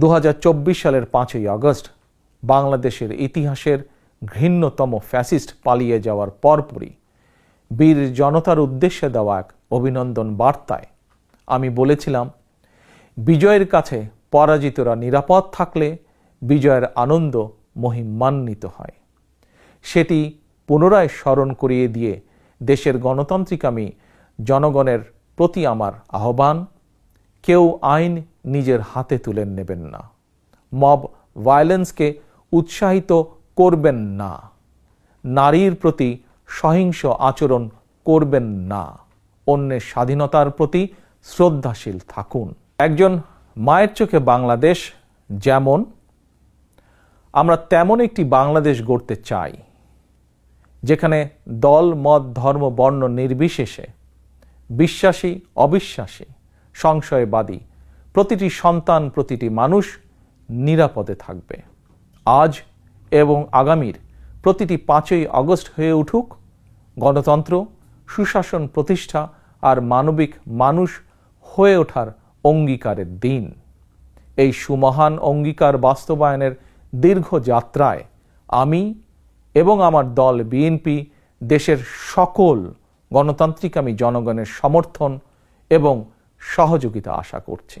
দু হাজার চব্বিশ সালের পাঁচই আগস্ট বাংলাদেশের ইতিহাসের ঘৃণ্যতম ফ্যাসিস্ট পালিয়ে যাওয়ার পরপরই বীর জনতার উদ্দেশ্যে দেওয়া এক অভিনন্দন বার্তায়। আমি বলেছিলাম, বিজয়ের কাছে পরাজিতরা নিরাপদ থাকলে বিজয়ের আনন্দ মহিমান্বিত হয়। সেটি পুনরায় স্মরণ করিয়ে দিয়ে দেশের গণতান্ত্রিক আমি জনগণের প্রতি আমার আহ্বান, কেউ আইন নিজের হাতে তুলে নেবেন না। মব ভায়োলেন্সকে উৎসাহিত করবেন না। নারীর প্রতি সহিংস আচরণ করবেন না। অন্যের স্বাধীনতার প্রতি শ্রদ্ধাশীল থাকুন। একজন মায়ের চোখে বাংলাদেশ যেমন, আমরা তেমন একটি বাংলাদেশ গড়তে চাই, যেখানে দল, মত, ধর্ম, বর্ণ নির্বিশেষে বিশ্বাসী, অবিশ্বাসী, সংশয়বাদী প্রতিটি সন্তান, প্রতিটি মানুষ নিরাপদে থাকবে। আজ এবং আগামীর প্রতিটি পাঁচই আগস্ট হয়ে উঠুক, গণতন্ত্র, সুশাসন প্রতিষ্ঠা আর মানবিক মানুষ হয়ে ওঠার অঙ্গীকারের দিন। এই সুমহান অঙ্গীকার বাস্তবায়নের দীর্ঘ যাত্রায় আমি এবং আমার দল বিএনপি দেশের সকল গণতান্ত্রিক আমি জনগণের সমর্থন এবং সহযোগিতা আশা করছি।